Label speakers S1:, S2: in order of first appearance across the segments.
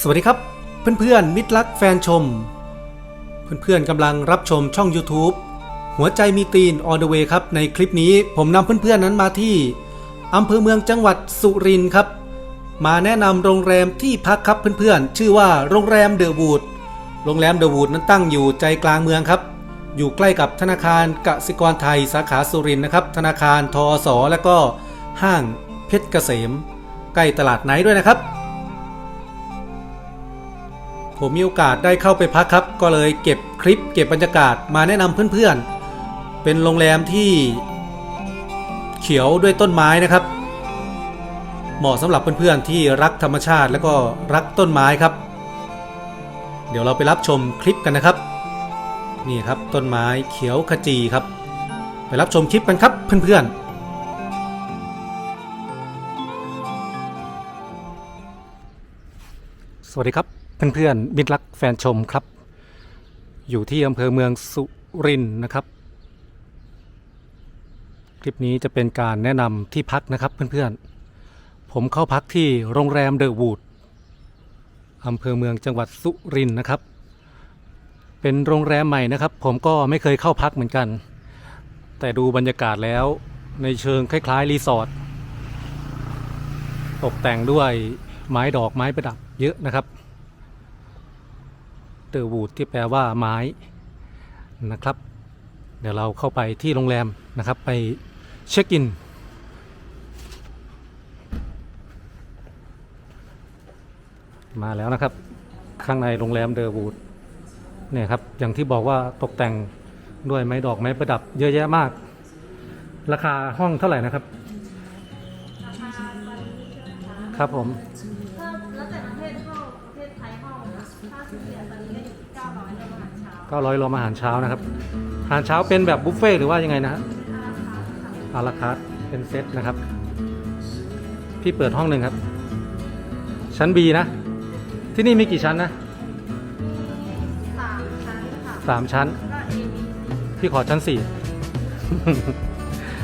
S1: สวัสดีครับ เพื่อนๆ มิตรรักแฟนชม เพื่อนๆกำลังรับชมช่อง YouTube หัวใจมีตีน on the way ครับ ในคลิปนี้ผมนำเพื่อนๆนั้นมาที่อำเภอเมืองจังหวัดสุรินทร์ครับ มาแนะนำโรงแรมที่พักครับเพื่อนๆ ชื่อว่าโรงแรมเดอะวูดโรงแรมเดอะวูดนั้นตั้งอยู่ใจกลางเมืองครับ อยู่ใกล้กับธนาคารกสิกรไทยสาขาสุรินทร์นะครับ ธนาคารทอสและก็ห้างเพชรเกษม ใกล้ตลาดไหนด้วยนะครับ ผมมีโอกาสได้เข้าไปพักครับ ก็เลยเก็บคลิปเก็บบรรยากาศมาแนะนำเพื่อนๆ เป็นโรงแรมที่เขียวด้วยต้นไม้นะครับ เหมาะสำหรับเพื่อนๆที่รักธรรมชาติแล้วก็รักต้นไม้ครับ เดี๋ยวเราไปรับชมคลิปกันนะครับ นี่ครับต้นไม้เขียวขจีครับ ไปรับชมคลิปกันครับเพื่อนๆสวัสดีครับ เพื่อนๆมิตรรักแฟนชมครับ อยู่ที่อำเภอเมืองสุรินทร์นะครับ คลิปนี้จะเป็นการแนะนำที่พักนะครับเพื่อนๆ ผมเข้าพักที่โรงแรมเดอะวูดอำเภอเมืองจังหวัดสุรินทร์นะครับ เป็นโรงแรมใหม่นะครับ ผมก็ไม่เคยเข้าพักเหมือนกัน แต่ดูบรรยากาศแล้วในเชิงคล้ายๆรีสอร์ทตกแต่งด้วยไม้ดอกไม้ประดับเยอะนะครับ เดอะวูดที่แปลว่าไม้นะครับ เดี๋ยวเราเข้าไปที่โรงแรมนะครับไปเช็คอินมาแล้วนะครับข้างในโรงแรมเดอะวูดเนี่ยครับอย่างที่บอกว่าตกแต่งด้วยไม้ดอกไม้ประดับเยอะแยะมาก ราคาห้องเท่าไหร่นะครับ ครับผม
S2: ถ้าแล้วแต่ประเทศเข้าประเทศไทยเข้านะ 900แล้วอาหารเช้า
S1: 900รวมอาหารเช้านะครับ อาหารเช้าเป็นแบบบุฟเฟ่ต์หรือว่ายังไงนะฮะ
S2: อาราคาค่ะ
S1: อาราคาร์ทเป็นเซตนะครับ พี่เปิดห้องหนึ่งครับ ชั้น B นะ ที่นี่มีกี่ชั้นนะ
S2: สามชั้นค่ะ
S1: สามชั้น
S2: ก็เอมี
S1: พี่ขอชั้นสี่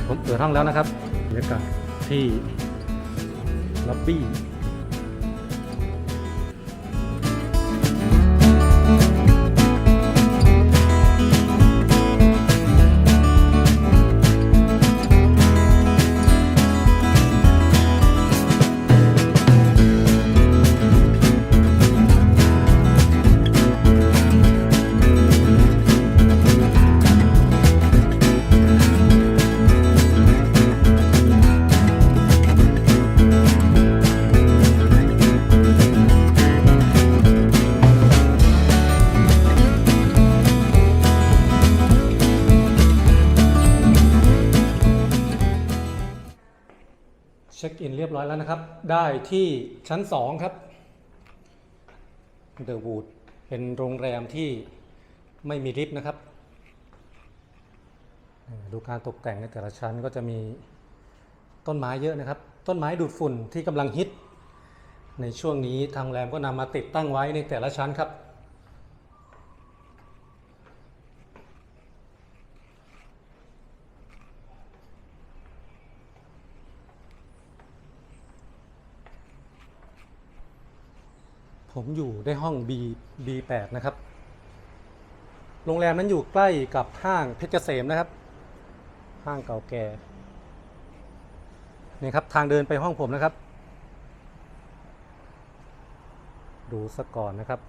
S1: ผมเปิดห้องแล้วนะครับบรรยากาศที่ล็อบบี้ ช็คอินเรียบร้อยแล้วนะครับ ได้ที่ชั้น 2 ครับเดอะวูดเป็นโรงแรมที่ไม่มีลิฟต์นะครับ ดูการตกแต่งในแต่ละชั้นก็จะมีต้นไม้เยอะนะครับ ต้นไม้ดูดฝุ่นที่กำลังฮิต ในช่วงนี้ทางโรงแรมก็นำมาติดตั้งไว้ในแต่ละชั้นครับ ผมอยู่ได้ห้อง B B8 นะครับ โรงแรมนั้นอยู่ใกล้กับห้างเพชรเกษมนะครับ ห้างเก่าแก่นี่ครับทางเดินไปห้องผมนะครับ ดูสักก่อนนะครับ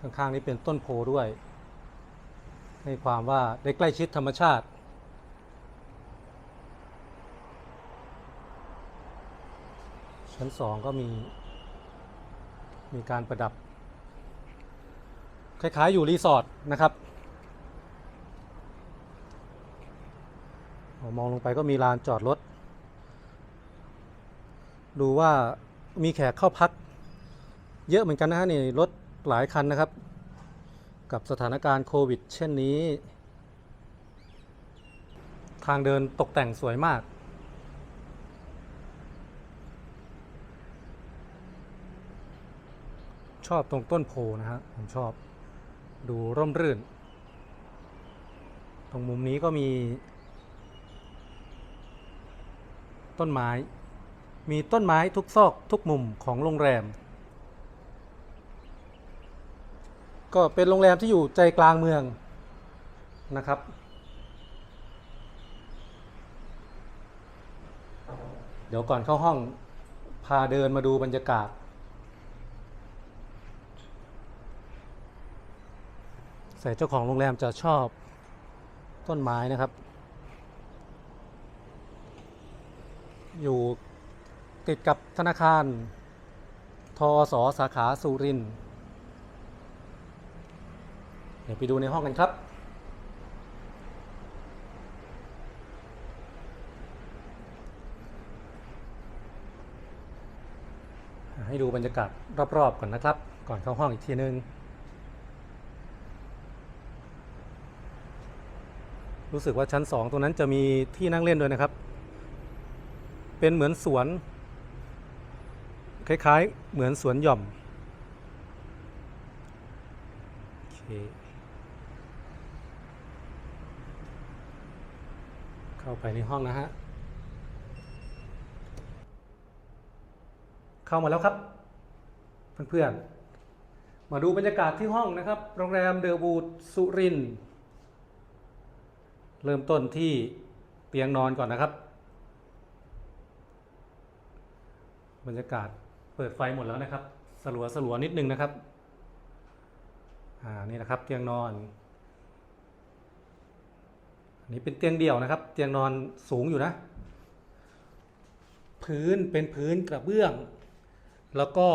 S1: ข้างๆนี้เป็นต้นโพด้วย ให้ความว่าได้ใกล้ชิดธรรมชาติชั้นสองก็มี มีการประดับ คล้ายๆอยู่รีสอร์ทนะครับมองลงไปก็มีลานจอดรถ ดูว่ามีแขกเข้าพัก เยอะเหมือนกันนะฮะนี่รถหลายคันนะครับ กับสถานการณ์โควิด เช่นนี้ ทางเดินตกแต่งสวยมาก ชอบตรงต้นโพนะฮะผมชอบดูร่มรื่น ตรงมุมนี้ก็มี ต้นไม้ มีต้นไม้ทุกซอกทุกมุมของโรงแรม ก็เป็นโรงแรมที่อยู่ใจกลางเมืองนะครับเดี๋ยวก่อนเข้าห้องพาเดินมาดูบรรยากาศ ใส่เจ้าของโรงแรมจะชอบต้นไม้นะครับ อยู่ติดกับธนาคาร ทอสอสาขาสุรินเดี๋ยวไปดูในห้องกันครับ ให้ดูบรรยากาศรอบๆก่อนนะครับ ก่อนเข้าห้องอีกทีนึง รู้สึกว่าชั้นสองตรงนั้นจะมีที่นั่งเล่นด้วยนะครับ เป็นเหมือนสวน คล้ายๆ เหมือนสวนหย่อมโอเคเข้าไปในห้องนะฮะ เข้ามาแล้วครับ เพื่อนๆ มาดูบรรยากาศที่ห้องนะครับ โรงแรมเดอวูดสุรินทร์ เริ่มต้นที่เตียงนอนก่อนนะครับ บรรยากาศเปิดไฟหมดแล้วนะครับ สลัวสลัวนิดนึงนะครับ อ่า นี่นะครับเตียงนอนอันนี้เป็นเตียงเดี่ยวนะครับ เตียงนอนสูงอยู่นะ พื้นเป็นพื้นกระเบื้อง แล้วก็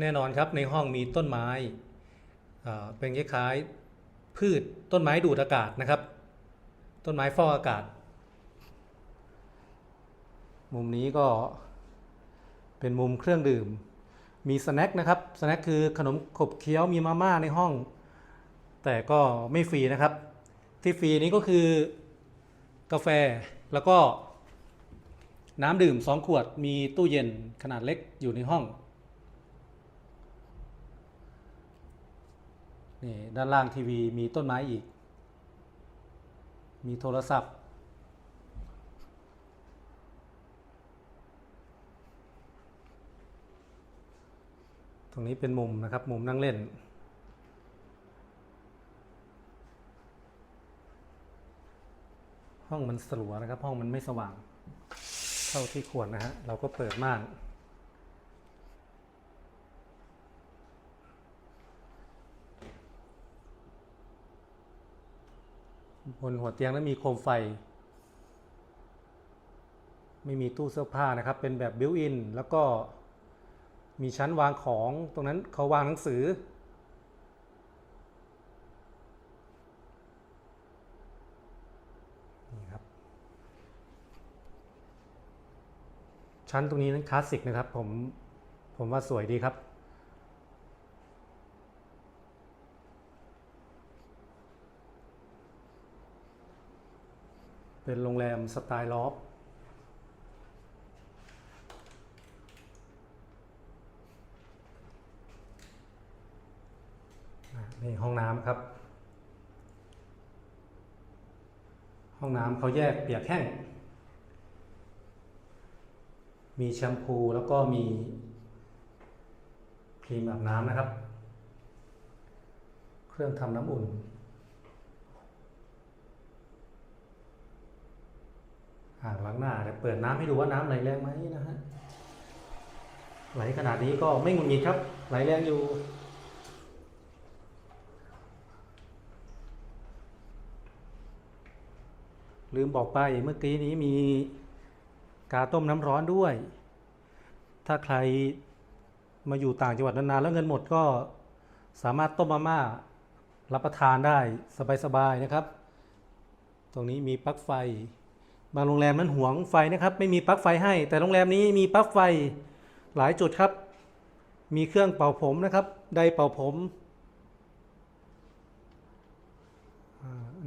S1: แน่นอนครับในห้องมีต้นไม้ เป็นคล้ายๆพืชต้นไม้ดูดอากาศนะครับ ต้นไม้ฟอกอากาศ มุมนี้ก็เป็นมุมเครื่องดื่ม มีสแน็คนะครับสแน็คคือขนมขบเคี้ยวมีมาม่าในห้อง แต่ก็ไม่ฟรีนะครับ ที่ฟรีนี้ก็คือกาแฟแล้วก็น้ำดื่ม 2 ขวดมีตู้เย็นขนาดเล็กอยู่ในห้องนี่ด้านล่างทีวีมีต้นไม้อีก มีโทรศัพท์ ตรงนี้เป็นมุมนะครับ มุมนั่งเล่น ห้องมันสลัวนะครับ ห้องมันไม่สว่าง เท่าที่ควรนะฮะ เราก็เปิดม่าน บนหัวเตียงนั้นมีโคมไฟ ไม่มีตู้เสื้อผ้านะครับ เป็นแบบบิวอิน แล้วก็มีชั้นวางของตรงนั้นเขาวางหนังสือ นี่ครับ ชั้นตรงนี้นั้นคลาสสิกนะครับ ผม ผมว่าสวยดีครับ เป็นโรงแรมสไตล์ลอฟนี่ห้องน้ำครับ ห้องน้ำเขาแยกเปียกแห้ง มีแชมพูแล้วก็มีครีมอาบน้ำนะครับ เครื่องทำน้ำอุ่น อ่างล้างหน้าเดี๋ยวเปิดน้ำให้ดูว่าน้ำไหลแรงไหมนะฮะไหลขนาดนี้ก็ไม่งุดหงิดครับ ไหลแรงอยู่ ลืมบอกไปเมื่อกี้นี้มีกาต้มน้ำร้อนด้วย ถ้าใครมาอยู่ต่างจังหวัดนานๆแล้วเงินหมดก็สามารถต้มมาม่ารับประทานได้สบายๆนะครับ ตรงนี้มีปลั๊กไฟ บางโรงแรมนั้นหวงไฟนะครับ ไม่มีปลั๊กไฟให้ แต่โรงแรมนี้มีปลั๊กไฟหลายจุดครับ มีเครื่องเป่าผมนะครับไดเป่าผม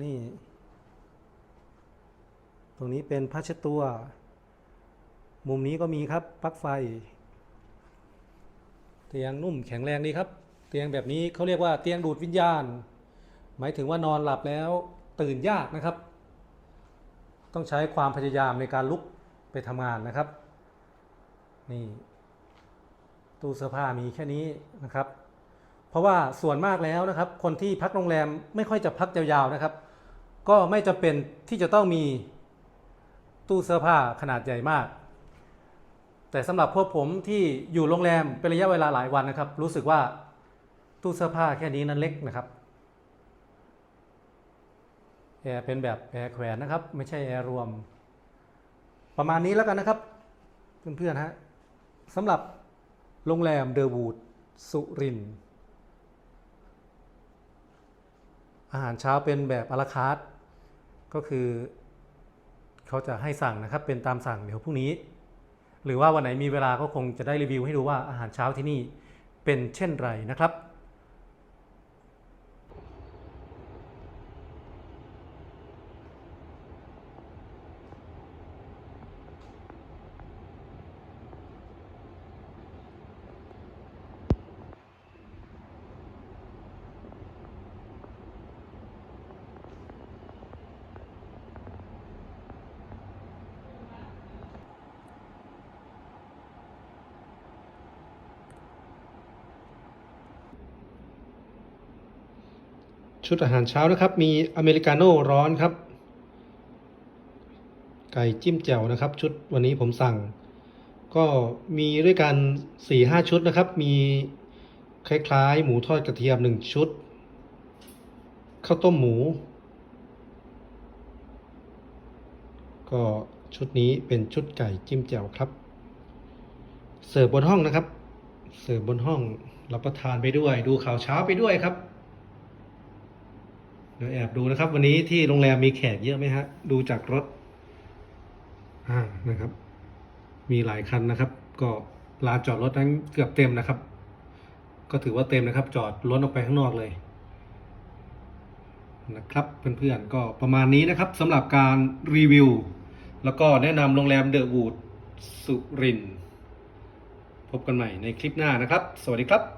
S1: นี่ ตรงนี้เป็นผ้าเช็ดตัว มุมนี้ก็มีครับปลั๊กไฟ เตียงนุ่มแข็งแรงดีครับ เตียงแบบนี้เขาเรียกว่าเตียงดูดวิญญาณ หมายถึงว่านอนหลับแล้วตื่นยากนะครับ ต้องใช้ความพยายามในการลุกไปทำงานนะครับ นี่ตู้เสื้อผ้ามีแค่นี้นะครับ เพราะว่าส่วนมากแล้วนะครับ คนที่พักโรงแรมไม่ค่อยจะพักยาวๆนะครับ ก็ไม่จำเป็นที่จะต้องมีตู้เสื้อผ้าขนาดใหญ่มาก แต่สำหรับพวกผมที่อยู่โรงแรมเป็นระยะเวลาหลายวันนะครับ รู้สึกว่าตู้เสื้อผ้าแค่นี้นั้นเล็กนะครับ แอร์เป็นแบบแอร์แขวนนะครับ ไม่ใช่แอร์รวม ประมาณนี้แล้วกันนะครับเพื่อนๆฮะสำหรับโรงแรมเดอะวูดสุรินอาหารเช้าเป็นแบบอาราคาร์ทก็คือเขาจะให้สั่งนะครับเป็นตามสั่งเดี๋ยวพรุ่งนี้ หรือว่าวันไหนมีเวลาก็คงจะได้รีวิวให้ดูว่าอาหารเช้าที่นี่เป็นเช่นไรนะครับ ชุดอาหารเช้านะครับ มีอเมริกาโน่ร้อนครับ ไก่จิ้มแจ่วนะครับ ชุดวันนี้ผมสั่ง ก็มีด้วยกันสี่ห้าชุดนะครับ มีคล้ายๆ หมูทอดกระเทียมหนึ่งชุด ข้าวต้มหมู ก็ชุดนี้เป็นชุดไก่จิ้มแจ่วครับ เสิร์ฟบนห้องนะครับ เสิร์ฟบนห้องรับประทานไปด้วย ดูข่าวเช้าไปด้วยครับ เดี๋ยวแอบดูนะครับ วันนี้ที่โรงแรมมีแขกเยอะไหมฮะ ดูจากรถอ่านะครับ มีหลายคันนะครับ ก็ลานจอดรถนั้นเกือบเต็มนะครับ ก็ถือว่าเต็มนะครับ จอดล้นออกไปข้างนอกเลยนะครับเพื่อนๆก็ประมาณนี้นะครับสำหรับการรีวิว แล้วก็แนะนำโรงแรมเดอะวูดสุริน พบกันใหม่ในคลิปหน้านะครับ สวัสดีครับ